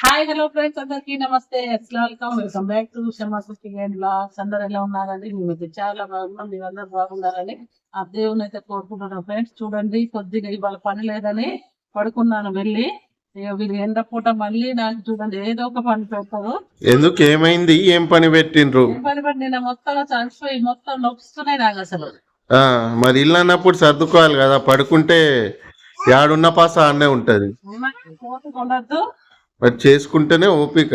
Hi hello friends అందరికి నమస్తే. Welcome welcome back to Sharma cooking and blogs అందరు ఎలా ఉన్నారండి? మేమైతే చాలా బాగున్నాం. మీరు అందరు బాగున్నారని ఆ దేవుని అయితే కోరుకుంటున్నాం ఫ్రెండ్స్. చూడండి కొద్దిగా ఇవాళ పని లేదని పడుకున్నాను వెళ్ళి. వీళ్ళు ఎండ పూట మళ్ళీ నాకు చూడండి ఏదో ఒక పని పెడతారు. ఎందుకు? ఏమైంది? ఏం పని పెట్టిండ్రు? ఏం పని పెట్టి నేను మొత్తం చనిపోయి మొత్తం నొప్పుస్తున్నాయి నాకు అసలు. ఆ మరి ఇల్లు అన్నప్పుడు సర్దుకోవాలి కదా. పడుకుంటే యాడున్న పాస ఆడనే ఉంటది. కొనద్దు మరి చేసుకుంటేనే ఓపిక.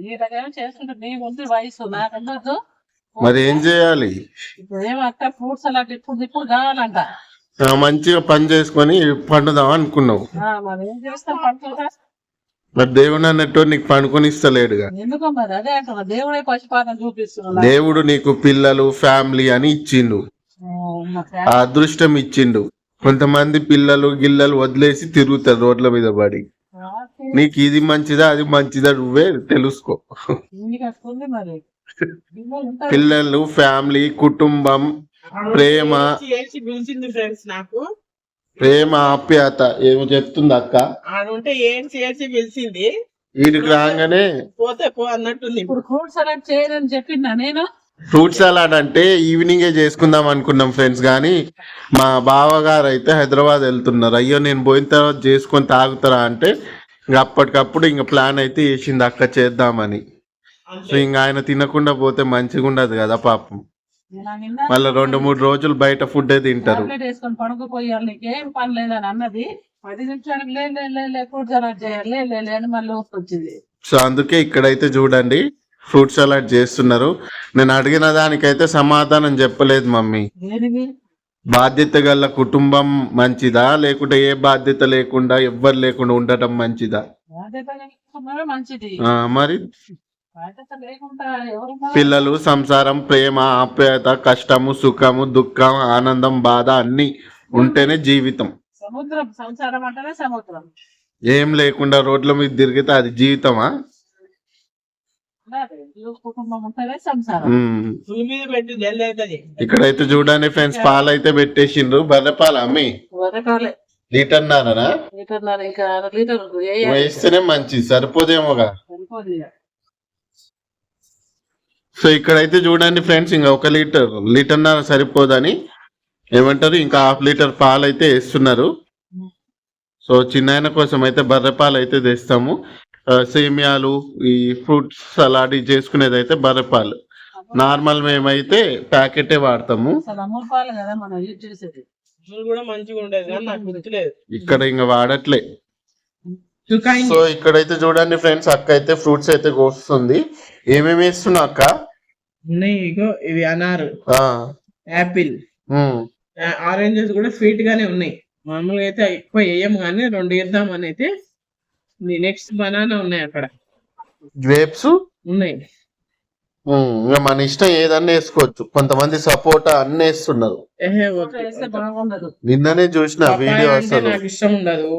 ఈ చేసుకుంటే నీ వయసు మరి ఏం చేయాలి? ఇప్పుడు ఏమంటే ఫ్రూట్స్ అలాంటి ఇప్పుడు ఇప్పుడు కావాలంట. ఆ, మంచిగా పని చేసుకొని పండుదాం అనుకున్నావు. మరి ఏం చేస్తాం పడుతుందా మరి దేవుడు అన్నట్టు నీకు పండుకొని ఇస్తలేడుగా ఎందుకో మరి అదే అంటున్నా దేవుడే పశుపాతం చూపిస్తున్నా దేవుడు నీకు పిల్లలు ఫ్యామిలీ అని ఇచ్చిండు. ఆ అదృష్టం ఇచ్చిండు. కొంతమంది పిల్లలు గిల్లలు వదిలేసి తిరుగుతారు రోడ్ల మీద పడి. నీకు ఇది మంచిదా అది మంచిదా నువ్వే తెలుసుకో. పిల్లలు ఫ్యామిలీ కుటుంబం ప్రేమ. నాకు. ప్రేమ ఆప్యాయత ఏమో చెప్తుంది అక్క. ఆడుంటే ఏడ్చి ఏడ్చి పిలిచింది. వీడికి రాగానే పోతే పో అన్నట్టుంది. ఇప్పుడు ఫ్రూట్స్ సలాడ్ చెప్పిందా నేను? ఫ్రూట్ సలాడ్ అంటే ఈవినింగే చేసుకుందాం అనుకున్నాం ఫ్రెండ్స్ కానీ మా బావగారు అయితే హైదరాబాద్ వెళ్తున్నారు. అయ్యో నేను పోయిన తర్వాత చేసుకొని తాగుతారా అంటే ఇంక అప్పటికప్పుడు ఇంక ప్లాన్ అయితే వేసింది అక్క చేద్దామని. సో ఇంక ఆయన తినకుండా పోతే మంచిగా ఉండదు కదా పాపం. మళ్ళీ రెండు మూడు రోజులు బయట ఫుడ్డే తింటారు. పని లేదని అన్నది. పది నిమిషాలకు మళ్ళీ వచ్చింది సో అందుకే ఇక్కడైతే చూడండి ఫ్రూట్ సలాడ్ చేస్తున్నారు. నేను అడిగిన దానికైతే సమాధానం చెప్పలేదు మమ్మీ. బాధ్యత గల కుటుంబం మంచిదా? లేకుంటే ఏ బాధ్యత లేకుండా ఎవ్వరు లేకుండా ఉండటం మంచిదా? మరి? పిల్లలు సంసారం ప్రేమ ఆప్యాయత కష్టము సుఖము దుఃఖం ఆనందం బాధ అన్ని ఉంటేనే జీవితం. సముద్రం సంసారం అంటేనే సముద్రం. ఏం లేకుండా రోడ్ల మీద తిరిగితే అది జీవితమా? ఇక్కడైతే చూడండి ఫ్రెండ్స్ పాలు అయితే పెట్టేసిండ్రు. బర్రె పాలు అమ్మి? లీటర్ నారా లీటర్. వేస్తేనే మంచిది సరిపోదేమోగా. సో ఇక్కడైతే చూడండి ఫ్రెండ్స్ ఇంకా ఒక లీటర్ లీటర్న్నర సరిపోదని. ఏమంటారు ఇంకా హాఫ్ లీటర్ పాలు అయితే వేస్తున్నారు సో చిన్నాయన కోసం అయితే బర్రె పాలు అయితే తెస్తాము. సేమియాలు ఈ ఫ్రూట్ సలాడ్ ఇది చేసుకునేది అయితే బర్రె పాలు నార్మల్ మేమైతే ప్యాకెటే వాడతాము. ఇక్కడ ఇంకా వాడట్లే. సో ఇక్కడైతే చూడండి ఫ్రెండ్స్ అక్క అయితే ఫ్రూట్స్ అయితే కోస్తుంది. ఏమేమి వేస్తున్నావు అక్క? ఉన్నాయి ఇగో ఇవి అనారు. ఆ, యాపిల్. ఆరెంజెస్ కూడా స్వీట్ గానే ఉన్నాయి. మామూలుగా అయితే ఎక్కువ వేయము కానీ రెండు వేద్దామని అయితే నెక్స్ట్ బనానా ఉన్నాయి అక్కడ. గ్రేప్స్ ఉన్నాయి. ఇంకా మన ఇష్టం ఏదన్నా వేసుకోవచ్చు. కొంతమంది సపోటా అన్ని వేస్తున్నారు. నిన్ననే చూసిన వీడియో అంటే అసలు. నాకు ఇష్టం ఉండదు.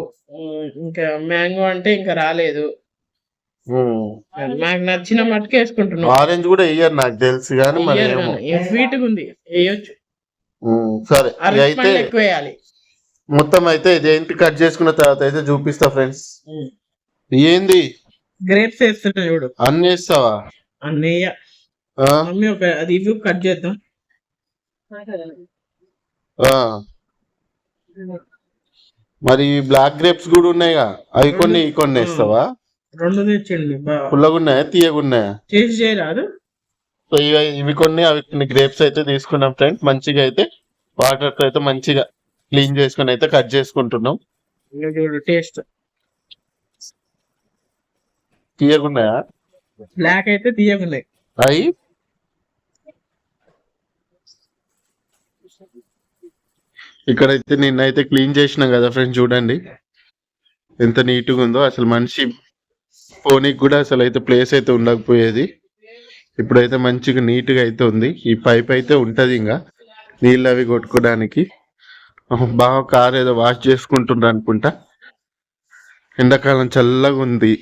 ఇంకా మ్యాంగో అంటే ఇంకా రాలేదు. నాకు నచ్చిన మట్టుకు వేసుకుంటున్నాం ఆరెంజ్ కూడా వేయరు నాకు తెలుసు కానీ మరి ఏమో. స్వీట్ ఉంది. వేయొచ్చు. సరే. అయితే పండ్లు ఎక్కువ వేయాలి. మొత్తం అయితే ఇదేంటి కట్ చేసుకున్న తర్వాత అయితే చూపిస్తా ఫ్రెండ్స్ ఏంది? గ్రేప్స్ వేస్తుంటా చూడు. అన్ని వేస్తావా అన్నయ్య? మమ్మీ ఒక అది ఇవి కట్ చేద్దాం. ఆ. మరి బ్లాక్ గ్రేప్స్ కూడా ఉన్నాయిగా? అవి కొన్ని కొన్ని వేస్తావా? రెండు తెచ్చండి పుల్లగున్నాయా తీయగున్నాయా? చేసి చేయరాదు. సో ఇవి ఇవి కొన్ని అవి కొన్ని గ్రేప్స్ అయితే తీసుకున్నాం ఫ్రెండ్స్ మంచిగా అయితే వాటర్ అయితే మంచిగా క్లీన్ చేసుకుని అయితే కట్ చేసుకుంటున్నాం. టేస్ట్ తీయగున్నాయా బ్లాక్ అయితే తీయకున్నాయి అవి ఇక్కడైతే నిన్నైతే క్లీన్ చేసినాం కదా ఫ్రెండ్స్ చూడండి. ఎంత నీట్గా ఉందో. అసలు మనిషి పోనీకి కూడా అసలు అయితే ప్లేస్ అయితే ఉండకపోయేది. ఇప్పుడైతే మంచిగా నీట్గా అయితే ఉంది. ఈ పైప్ అయితే ఉంటది ఇంకా నీళ్ళు అవి కొట్టుకోవడానికి బాగా కార్ ఏదో వాష్ చేసుకుంటుండ్రు అనుకుంటా. ఎండాకాలం చల్లగా ఉంది.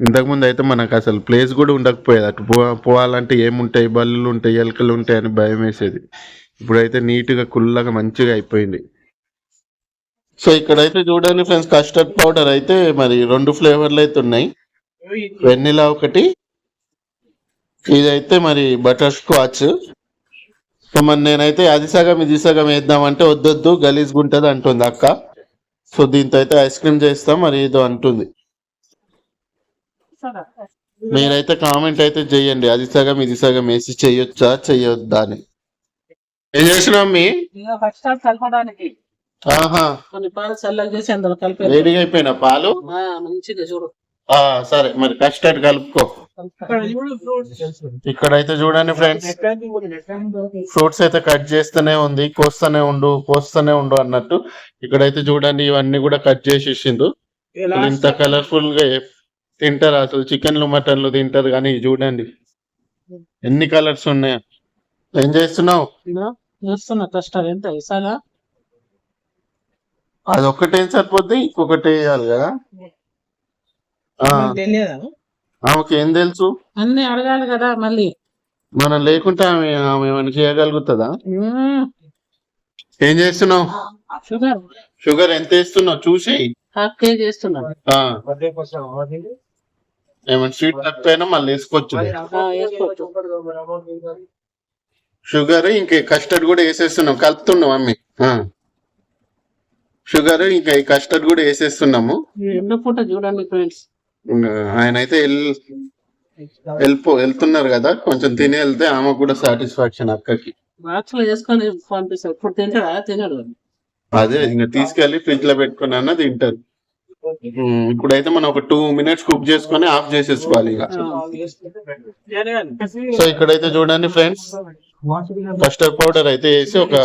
ఇంతకుముందు అయితే మనకు అసలు ప్లేస్ కూడా ఉండకపోయేది. అటు పో పోవాలంటే ఏముంటాయి? బల్లులు ఉంటాయి ఎలకలు ఉంటాయి అని భయం వేసేది ఇప్పుడైతే నీట్గా కుల్లగా మంచిగా అయిపోయింది. సో ఇక్కడైతే చూడండి ఫ్రెండ్స్ కస్టర్డ్ పౌడర్ అయితే మరి రెండు ఫ్లేవర్లు అయితే ఉన్నాయి. వెన్నెలా ఒకటి. ఇదైతే మరి బటర్ స్కాచ్ సో మరి నేనైతే అది సగం ఇది సగం వేద్దామంటే వద్దొద్దు గలీజ్గా ఉంటుంది అంటుంది అక్క. సో దీంతో అయితే ఐస్ క్రీమ్ చేస్తాం మరి ఏదో అంటుంది. మీరైతే కామెంట్ అయితే చెయ్యండి. అది సగం ఇది సగం. వేసి చెయ్యొచ్చా చెయ్యొద్దా అని. ఏం చేసినాం మీ ఫస్ట్ కలపడానికి ఆహా. కొన్ని పాలు చల్లగా చేసి అందులో కలిపి వేడిగా అయిపోయిన పాలు? మంచిగా చూడు. సరే. మరి కస్టర్డ్ కలుపుకో. ఇక్కడ ఇక్కడైతే చూడండి ఫ్రెండ్స్. ఫ్రూట్స్ అయితే కట్ చేస్తూనే ఉంది. కోస్తూనే ఉండు కోస్తూనే ఉండు అన్నట్టు. ఇక్కడైతే చూడండి ఇవన్నీ కూడా కట్ చేసేసిండు. అసలు ఇంత కలర్ఫుల్గా తింటారు అసలు చికెన్లు మటన్లు తింటారు కానీ చూడండి. ఎన్ని కలర్స్ ఉన్నాయా. ఏం చేస్తున్నావు? చూస్తున్నా కష్టాలు ఎంత ఇసాగా అది ఒక్కటేం సరిపోద్ది ఇంకొకటి వేయాలి కదా? తెలియదా? ఆమెకి ఏం తెలుసు? అన్ని అడగాలి కదా మళ్ళీ. మనం లేకుంటే ఆమె ఆమె ఏమైనా చేయగలుగుతుందా. ఏం చేస్తున్నావు? షుగర్. షుగర్ ఎంత వేస్తున్నావు? చూసి హాఫ్ కేజీ చేస్తున్నా ఆ, ఏమైనా స్వీట్ తక్కువైనా మళ్ళీ వేసుకోవచ్చు. షుగర్ ఇంక కస్టర్డ్ కూడా వేసేస్తున్నాం. కలుపుతున్నాం మమ్మీ షుగర్ ఇంకా ఈ కస్టర్డ్ కూడా వేసేస్తున్నాము. పూట చూడండి ఫ్రెండ్స్ ఆయన అయితే వెళ్ళిపో వెళ్తున్నారు కదా. కొంచెం తిని వెళ్తే ఆమెకు కూడా సాటిస్ఫాక్షన్ అక్కకి. ఇప్పుడు తింటాడా? తినడు. అదే ఇంకా తీసుకెళ్ళి ఫ్రిడ్జ్లో పెట్టుకుని అన్న తింటారు. ఇప్పుడైతే మనం ఒక టూ మినిట్స్ కుక్ చేసుకొని ఆఫ్ చేసేసుకోవాలి ఇక. సో ఇక్కడైతే చూడండి ఫ్రెండ్స్ కస్టర్డ్ పౌడర్ అయితే వేసి ఒక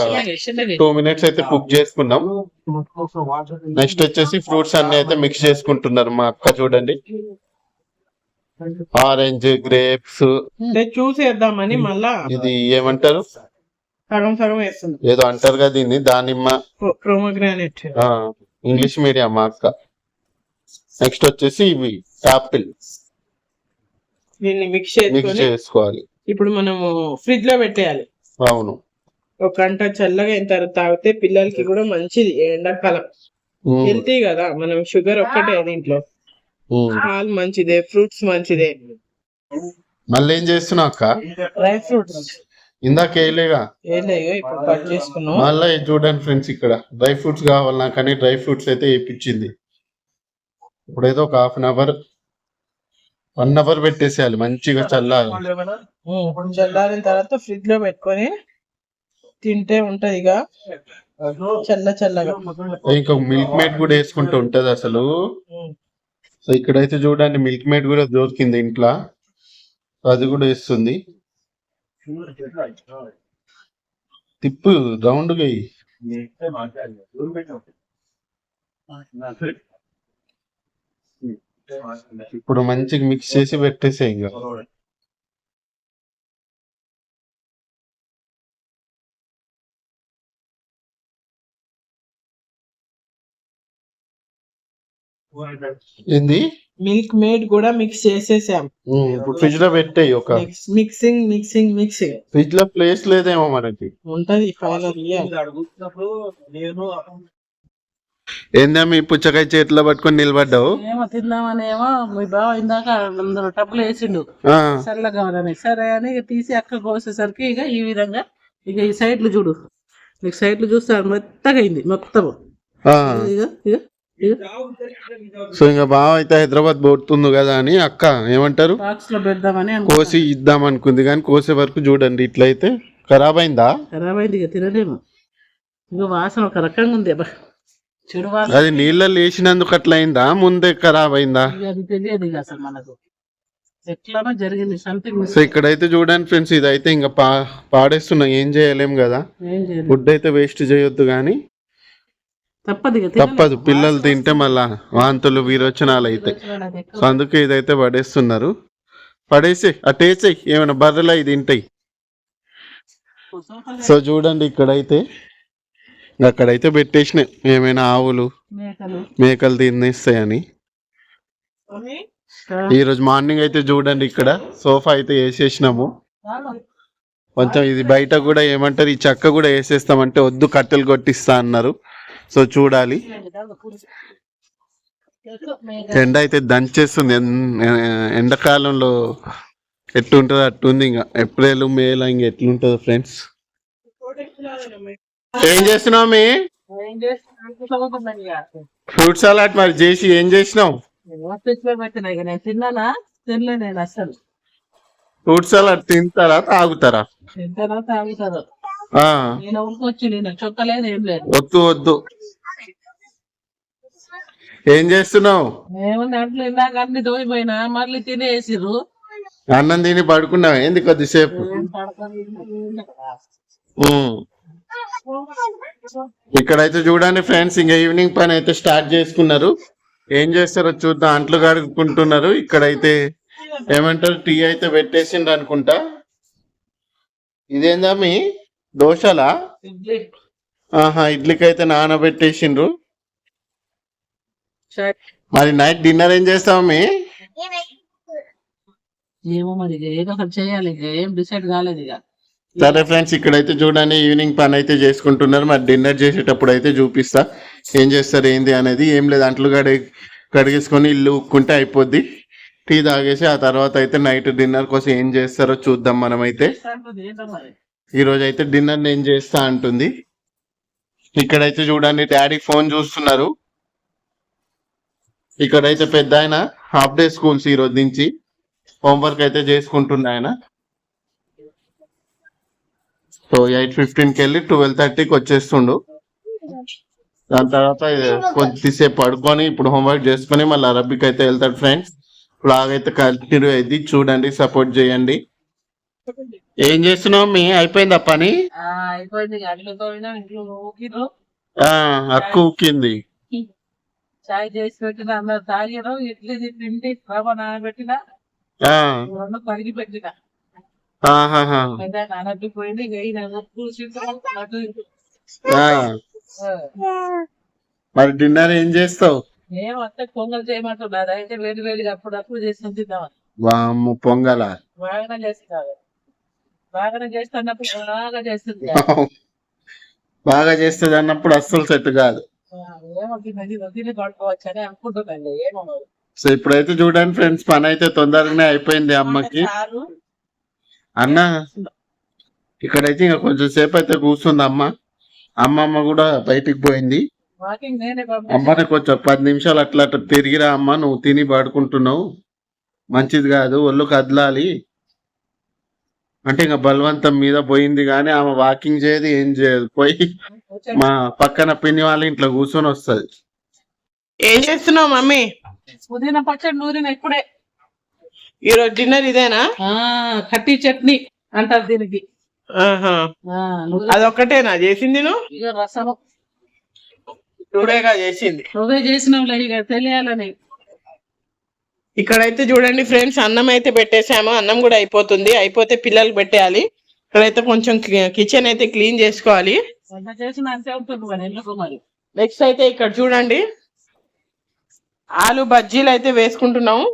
టూ మినిట్స్ అయితే కుక్ చేసుకున్నాం. నెక్స్ట్ వచ్చేసి ఫ్రూట్స్ అన్ని అయితే మిక్స్ చేసుకుంటున్నారు మా అక్క చూడండి. Orange grapes. చూసేద్దామని మళ్ళా ఇది ఏమంటారు? సగం సగం వేస్తుంది ఏదో అంటారు కదా దీన్ని దానిమ్మ. ఇంగ్లీష్ మీడియం మా అక్క? నెక్స్ట్ వచ్చేసి ఇవి యాపిల్. దీన్ని మిక్స్ మిక్స్ చేసుకొని చేసుకోవాలి. ఇప్పుడు మనము ఫ్రిడ్జ్లో పెట్టేయాలి. అవును. ఒక గంట చల్లగా అయిన తర్వాత తాగితే పిల్లలకి కూడా మంచిది ఎండాకాలం. ఉమ్, హెల్తీ కదా మనం షుగర్ ఒక్కటే దీంట్లో ఉమ్. పాలు మంచిదే ఫ్రూట్స్ మంచిదే. మళ్ళీ ఏం చేస్తున్నావు అక్క? డ్రై ఫ్రూట్స్ ఇందాక వేయలేగా ఏం లేదు ఇప్పుడు కట్ చేసుకున్నాం. మళ్ళీ చూడండి ఫ్రెండ్స్ ఇక్కడ. డ్రై ఫ్రూట్స్ కావాలి నాకు కానీ డ్రై ఫ్రూట్స్ అయితే వేయించింది. ఇప్పుడైతే ఒక half an hour one hour పెట్టేసేయాలి మంచిగా చల్లాలి. చల్లారిన తర్వాత ఫ్రిడ్జ్లో పెట్టుకొని తింటే ఉంటది ఇక. చల్ల చల్లగా. ఇంకా మిల్క్ మేడ్ కూడా వేసుకుంటూ ఉంటది అసలు. సో ఇక్కడైతే చూడండి మిల్క్ మేడ్ కూడా దొరికింది ఇంట్లో. అది కూడా వేస్తుంది. తిప్పు రౌండ్గా ఎయ్. ఇప్పుడు మంచిగా మిక్స్ చేసి పెట్టేసే ఇంకా ఏంది? మిల్క్ మేడ్ కూడా మిక్స్ చేసేసాం. ఇప్పుడు ఫ్రిడ్జ్లో పెట్టేయి ఒక. మిక్సింగ్ మిక్సింగ్ మిక్సింగ్ ఫ్రిడ్జ్లో ప్లేస్ లేదేమో మనకి. ఉంటది ఫైనల్ ఏందా మీ పుచ్చకాయ చేతిలో పట్టుకొని నిలబడ్డావు? ఏమో తిందామని ఏమో మీ బావ ఇందాక అందరూ టబ్బులు వేసిండు. చల్లగా ఉందని. సరే అని ఇక తీసి అక్క కోసేసరికి ఇక ఈ విధంగా ఇక ఈ సైడ్లు చూడు. నీకు సైడ్లు చూస్తే మెత్తగా అయింది మొత్తం. ఆ. ఇక ఇక సో ఇంకా బావ అయితే హైదరాబాద్ పోతుంది కదా అని అక్క ఏమంటారు. కోసి ఇద్దాం అనుకుంది కానీ కోసే వరకు చూడండి ఇట్లయితే. ఖరాబ్ అయిందా? ఖరాబ్ అయింది ఇక తినలేము. ఇక వాసన ఒక రకంగా ఉంది అబ్బా. చెడు అది నీళ్ళలో వేసినందుకు అట్లా అయిందా ముందే ఖరాబ్ అయిందా? ఇక అది తెలియదు ఇక అసలు మనకు. ఎట్లానో జరిగింది సంథింగ్ సో ఇక్కడైతే చూడండి ఫ్రెండ్స్ ఇదైతే ఇంకా పా పాడేస్తున్నాం ఏం చేయలేం కదా. ఏం చేయలేదు ఫుడ్ అయితే వేస్ట్ చేయొద్దు కానీ తప్పదు ఇక. తప్పదు పిల్లలు తింటే మళ్ళా వాంతులు వీరోచనాలు అయితే. అది సో అందుకే ఇదైతే పడేస్తున్నారు. పడేసి అటేసి ఏమైనా బర్రెలు అవి తింటాయి. సో చూడండి ఇక్కడైతే. ఇంకా అక్కడైతే పెట్టేసినాయి ఏమైనా ఆవులు మేకలు. మేకలు తినేస్తాయని. ఈ రోజు మార్నింగ్ అయితే చూడండి ఇక్కడ సోఫా అయితే వేసేసినాము. కొంచెం ఇది బయట కూడా ఏమంటారు ఈ చెక్క కూడా వేసేస్తామంటే వద్దు కట్టెలు కొట్టిస్తా అన్నారు. సో చూడాలి. ఎండ అయితే దంచేస్తుంది. ఎండాకాలంలో ఎట్లుంటుందో అట్టుంది ఇంకా ఏప్రిల్ మేలో ఇంక ఎట్లుంటుందో ఫ్రెండ్స్. ఏం చేస్తున్నావు మీ? ఫ్రూట్ సలాడ్ మరి చేసి ఏం చేసినావు? తిన్నానా? తినలే నేను అసలు ఫ్రూట్ సలాడ్ తింటారా తాగుతారా? తింటారా తాగుతారు నేను ఊరికొచ్చి నేను చొక్కలేదు ఏం లేదు. వద్దు వద్దు. ఏం చేస్తున్నావు? ఏముంది అట్లా ఇందాక అన్ని దోయిపోయినా మళ్ళీ తినేసిర్రు. అన్నం తిని పడుకున్నావు? ఏంది కొద్దిసేపు. ఇక్కడైతే చూడండి ఫ్రెండ్స్ ఇంకా ఈవినింగ్ పని అయితే స్టార్ట్ చేసుకున్నారు. ఏం చేస్తారో చూద్దాం. అంట్లు కడుక్కుంటున్నారు. ఇక్కడైతే ఏమంటారు టీ అయితే పెట్టేసిండ్రు అనుకుంటా. ఇదేందా మీ దోశలా? ఆహా ఇడ్లీకి అయితే నానబెట్టేసిండ్రు. మరి నైట్ డిన్నర్ ఏం చేస్తావు మీ? ఏమో మరి ఏదో ఒకటి చేయాలి. ఏం డిసైడ్ కాలేదు ఇక. సరే ఫ్రెండ్స్ ఇక్కడైతే చూడండి ఈవినింగ్ పని అయితే చేసుకుంటున్నారు. మరి డిన్నర్ చేసేటప్పుడు అయితే చూపిస్తా. ఏం చేస్తారు ఏంది అనేది ఏం లేదు. అంట్లు కడి కడిగేసుకొని ఇల్లు ఉక్కుంటే అయిపోద్ది. టీ తాగేసి ఆ తర్వాత అయితే నైట్ డిన్నర్ కోసం ఏం చేస్తారో చూద్దాం మనమైతే. ఈరోజు అయితే డిన్నర్ నేను చేస్తా అంటుంది. ఇక్కడైతే చూడండి డాడీ ఫోన్ చూస్తున్నారు. ఇక్కడైతే పెద్ద ఆయన హాఫ్ డే స్కూల్స్ ఈ నుంచి. హోంవర్క్ అయితే చేసుకుంటున్నాయన. సో ఎయిట్ ఫిఫ్టీన్కి వెళ్ళి ట్వెల్వ్ థర్టీకి వచ్చేస్తుండు. దాని తర్వాత కొద్దిసేపు పడుకొని ఇప్పుడు హోంవర్క్ చేసుకొని మళ్ళీ అరబిక్ అయితే వెళ్తాడు ఫ్రెండ్స్. బ్లాగ్ అయితే కంటిన్యూ అయింది చూడండి సపోర్ట్ చేయండి. ఏం చేస్తున్నావు మీ? అయిపోయిందా పని? అక్కు ఊకింది. చాయ్ చేసి పెట్టిన అందరు తాగిరు ఇడ్లీ నానబెట్టిన కడిగి పెట్టిన. మరి డిన్నర్ ఏం చేస్తావు? పొంగల్ చేయమంటున్నారు అయితే వేడి వేడిగా అప్పుడప్పుడు చేసి పొంగల? బాగానే చేస్తున్నారు బాగానే చేస్తున్నప్పుడు బాగా చేస్తుంది బాగా చేస్తుంది అన్నప్పుడు అస్సలు సెట్ కాదు. సో ఇప్పుడైతే చూడండి ఫ్రెండ్స్ పని అయితే తొందరగానే అయిపోయింది అమ్మకి. అన్న ఇక్కడైతే ఇంకా కొంచెం సేపు అయితే కూర్చుంది అమ్మ అమ్మమ్మ కూడా బయటికి పోయింది. వాకింగ్ నేనే అమ్మని కొంచెం పది నిమిషాలు అట్లా అట్లా తిరిగిరా అమ్మ నువ్వు తిని పడుకుంటున్నావు. మంచిది కాదు ఒళ్ళు కదలాలి. అంటే ఇంకా బలవంతం మీద పోయింది కానీ ఆమె వాకింగ్ చేయదు ఏం చేయదు. పోయి మా పక్కన పిన్ని వాళ్ళ ఇంట్లో కూర్చొని వస్తది. ఏం చేస్తున్నావు మమ్మీ? పుదీనా పచ్చడి నూరిన ఇప్పుడే. ఈ రోజు డిన్నర్ ఇదేనా? కట్టి చట్నీ అంటారు దీనికి. అదొక్కటేనా? చేసింది నువ్వు? రసము. టూడేగా చేసింది. నువ్వే చేసినావులే ఇక తెలియాలని. ఇక్కడైతే చూడండి ఫ్రెండ్స్ అన్నం అయితే పెట్టేసాము అన్నం కూడా అయిపోతుంది. అయిపోతే పిల్లలు పెట్టేయాలి. ఇక్కడైతే కొంచెం కిచెన్ అయితే క్లీన్ చేసుకోవాలి. నెక్స్ట్ అయితే ఇక్కడ చూడండి. ఆలు బజ్జీలు అయితే వేసుకుంటున్నాము.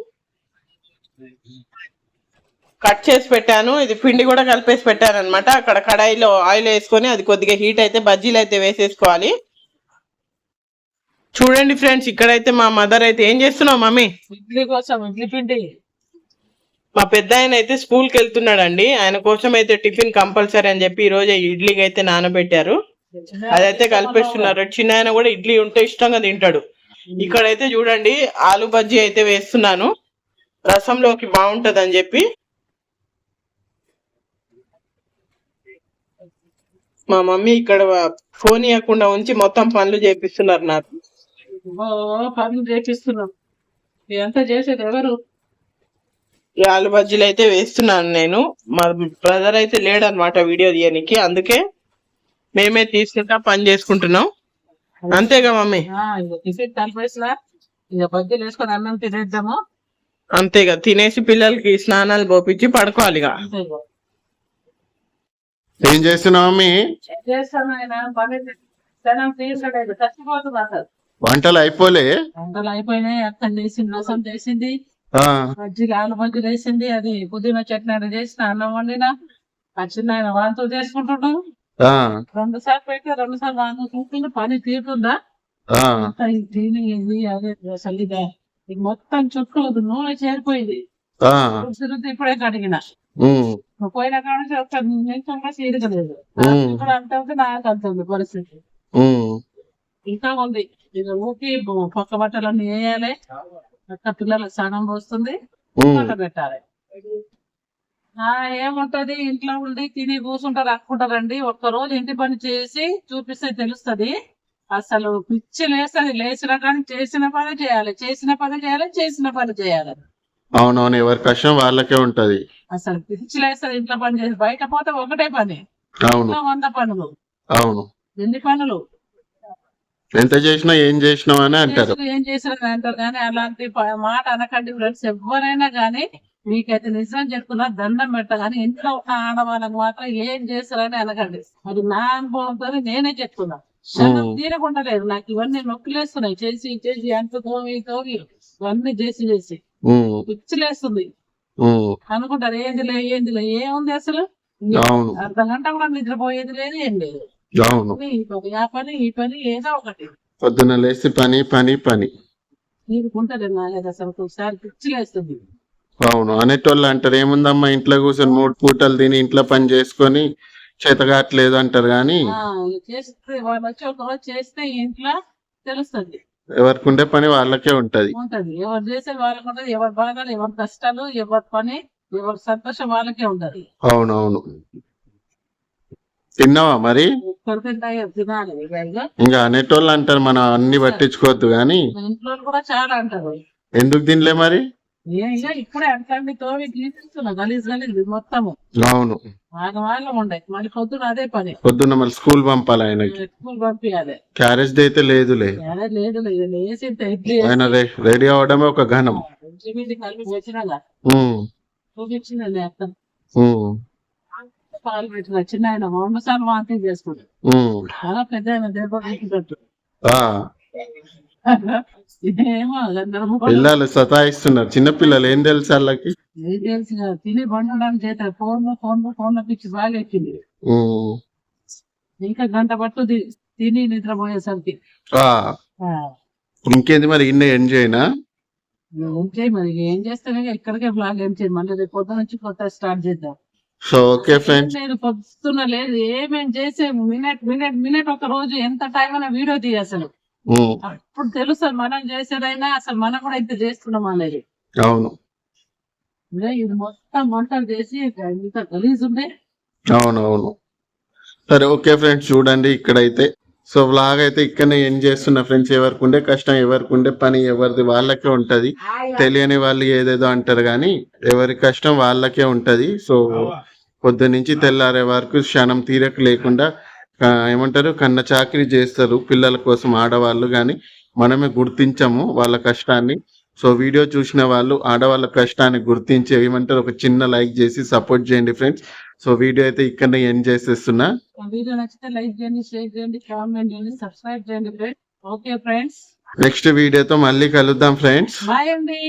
కట్ చేసి పెట్టాను. ఇది పిండి కూడా కలిపేసి పెట్టాను అనమాట అక్కడ కడాయిలో ఆయిల్ వేసుకొని అది కొద్దిగా హీట్ అయితే బజ్జీలు అయితే వేసేసుకోవాలి. చూడండి ఫ్రెండ్స్ ఇక్కడైతే మా మదర్ అయితే ఏం చేస్తున్నావు మమ్మీ? ఇడ్లీ కోసం ఇడ్లీ పిండి. మా పెద్ద ఆయన అయితే స్కూల్కి వెళ్తున్నాడండి. ఆయన కోసం అయితే టిఫిన్ కంపల్సరీ అని చెప్పి ఈ రోజు ఇడ్లీకి అయితే నానబెట్టారు. అదైతే కలిపేస్తున్నారు. చిన్న ఆయన కూడా ఇడ్లీ ఉంటే ఇష్టంగా తింటాడు. ఇక్కడైతే చూడండి ఆలు బజ్జీ అయితే వేస్తున్నాను. రసంలోకి బాగుంటది అని చెప్పి. మా మమ్మీ ఇక్కడ ఫోన్ ఇవ్వకుండా ఉంచి మొత్తం పనులు చేపిస్తున్నారు నాకు. పనులు చేపిస్తున్నాం. ఇదంతా చేసేది ఎవరు? ఆలు బజ్జీలు అయితే వేస్తున్నాను నేను. మా బ్రదర్ అయితే లేడనమాట వీడియో తీయనికి. అందుకే మేమే తీసుకుంటా పని చేసుకుంటున్నాం. అంతేగా మమ్మీ? అంతేగా తినేసి పిల్లలకి స్నానాలు పోపించి పడుకోవాలి ఇక అంతే ఇక. ఏం చేస్తున్నావు మమ్మీ ఏం చేస్తాను ఆయన పని జనం తీసాడు చచ్చిపోతుంది అసలు వంటలు అయిపోలే? వంటలు అయిపోయినాయి అర్థం చేసింది రసం చేసింది ఆ. మజ్జిగ ఆలు మజ్జిగ వేసింది అది పుదీనా చట్నీ చేసిన అన్నం వండిన. ఆ చిన్న ఆయన వాంతులు చేసుకుంటున్నాడు ఆ, రెండు సార్లు పెట్టి రెండు సార్లు వాన చూస్తుంటే పని తీరుతుందా? క్లీనింగ్ అదే అసలు మొత్తం చుట్టూ నూనె చేరిపోయింది. ఇప్పుడే కడిగిన. పోయిన కాడ నుంచి ఒక్క నిమిషం కూడా తీరగలేదు ఉమ్. ఇప్పుడు అంత ఉంది నాకు అంత ఉంది పరిస్థితి. ఉమ్, ఇంకా ఉంది. ఇది ఊకి పక్క బట్టలన్నీ వేయాలి. అక్క పిల్లలకు స్నానం పోస్తుంది. బట్ట పెట్టాలి. ఆ ఏముంటది? ఇంట్లో ఉండి తిని కూర్చుంటారు అనుకుంటారండి ఒక్క రోజు ఇంటి పని చేసి చూపిస్తే తెలుస్తది. అసలు పిచ్చి లేస్తది. లేచిన కానీ చేసిన పని చేయాలి. చేసిన పని చేయాలి. చేసిన పని చేయాలి. అవునవును ఎవరి కష్టం వాళ్ళకే ఉంటది. అసలు పిచ్చి లేస్తది ఇంట్లో పని చేసి బయట పోతే ఒకటే పని. అవును. వంద పనులు. అవును. ఎన్ని పనులు? ఎంత చేసినా ఏం చేసినావు అని అంటారు. చేసిన ఏం చేసిన అంటారు. కానీ అలాంటి మాట అనకండి ఫ్రెండ్స్. ఎవరైనా కానీ మీకైతే నిజం చెప్తున్నా దండం పెట్ట కానీ ఇంట్లో ఉన్న ఆడవాళ్ళకి మాత్రం ఏం చేస్తారని అనకండి. అది నా అనుభవంతో నేనే చెప్తున్నా. తీరకుండా లేదు నాకు ఇవన్నీ నొప్పులేస్తున్నాయి చేసి చేసి అంత తోమి తోమి ఇవన్నీ చేసి చేసి. పిచ్చిలేస్తుంది. అనుకుంటారు ఏందిలే ఏందిలే ఏముంది అసలు? అర్ధ గంట కూడా నిద్రపోయేది లేదు ఏం లేదు. అవును. ఈ పని ఆ పని ఈ పని ఏదో ఒకటి. పొద్దున లేచి పని పని పని. తీరుకుంటారు నాగది అసలు ఒకసారి పిచ్చిలేస్తుంది అవును. అనేటోళ్ళు అంటారు ఏముందమ్మా ఇంట్లో కూర్చొని మూడు పూటలు తిని ఇంట్లో పని చేసుకొని చేతగాట్లేదు అంటారు కానీ చేస్తే చేస్తే ఇంట్లో తెలుస్తుంది. ఎవరికి ఉండే పని వాళ్ళకే ఉంటది. ఉంటది. ఎవరు చేసే వాళ్ళకి ఉంటది ఎవరి బాధలు ఎవరి కష్టాలు ఎవరి పని ఎవరి సంతోషం వాళ్ళకే ఉంటది. అవునవును. తిన్నావా మరి? ఇక అనేటోళ్ళు అంటారు మనం అన్ని పట్టించుకోవద్దు కానీ ఇంట్లో కూడా చాలా అంటారు. ఎందుకు తినలే మరి? ఇప్పుడే అంతండి తోవి తీస్తున్నా గలీజ్ గలీజ్ మొత్తము. అవును. ఉండే. మళ్ళీ పొద్దున అదే పని. పొద్దున్న మళ్ళీ స్కూల్ పంపాలి ఆయనకి. స్కూల్ పంపించాలి క్యారేజ్ అయితే లేదులే. లేదు లేసి ఆయన రెడీ అవడమే ఒక ఘనం. కలిపి వచ్చినాగా. ఉమ్, చూపించిందండి అర్థం ఉమ్, పాలు పెట్టిన చిన్న ఆయన రెండు సార్లు వాంతి చేసుకుంటాడు. ఉమ్. చాలా పెద్ద ఆయన దెబ్బ తీసుకుంటాడు ఆ, ఏమో అందరము పిల్లలు సతాయిస్తున్నారు. చిన్న పిల్లలు ఏం తెలుసు వాళ్ళకి? ఏం తెలిసి కాదు. తిని బండడం చేత ఫోన్లో ఫోన్ ఫోన్లో పిచ్చి బాగా ఎక్కింది. ఇంకా గంట పట్టుది తిని నిద్రపోయేసరికి. ఇంకేంది మరి ఇన్న ఎంజాయ్నా చేయి మరి ఏం చేస్తానే ఇక్కడికే బ్లాగ్ ఏం చేయి మళ్ళీ రేపు పొద్దున నుంచి కొత్త స్టార్ట్ చేద్దాం. So okay friends. నేను పొద్దున్న లేదు ఏమేం చేసే మినిట్ మినిట్ మినిట్ ఒక రోజు ఎంత టైం అయినా వీడియో తీయ అసలు. అప్పుడు తెలుస్తుంది మనం చేసేదైనా అసలు మనం కూడా ఇంత చేస్తున్నాం అనేది. అవును. ఇది మొత్తం వంటలు చేసి ఇంత గలీజ్ ఉండే. సరే ఓకే ఫ్రెండ్స్ చూడండి ఇక్కడైతే. సో వ్లాగ్ అయితే ఇక్కడనే ఏం చేస్తున్న ఫ్రెండ్స్. ఎవరికి ఉండే కష్టం ఎవరికి ఉండే పని ఎవరిది వాళ్ళకే ఉంటది. తెలియని వాళ్ళు ఏదేదో అంటారు కానీ ఎవరి కష్టం వాళ్ళకే ఉంటది. సో పొద్దు నుంచి తెల్లారే వరకు క్షణం తీరక లేకుండా ఏమంటారు కన్న చాకరీ చేస్తారు పిల్లల కోసం ఆడవాళ్ళు కానీ. మనమే గుర్తించము వాళ్ళ కష్టాన్ని. సో వీడియో చూసిన వాళ్ళు ఆడవాళ్ళ కష్టాన్ని గుర్తించి ఏమంటారు ఒక చిన్న లైక్ చేసి సపోర్ట్ చేయండి ఫ్రెండ్స్ సో వీడియో అయితే ఇక్కడనే ఎండ్ చేసేస్తున్నా. వీడియో నచ్చితే లైక్ చేయండి షేర్ చేయండి కామెంట్ చేయండి సబ్స్క్రైబ్ చేయండి ఫ్రెండ్స్ ఓకే ఫ్రెండ్స్ నెక్స్ట్ వీడియోతో మళ్ళీ కలుద్దాం ఫ్రెండ్స్ బాయ్ అండి.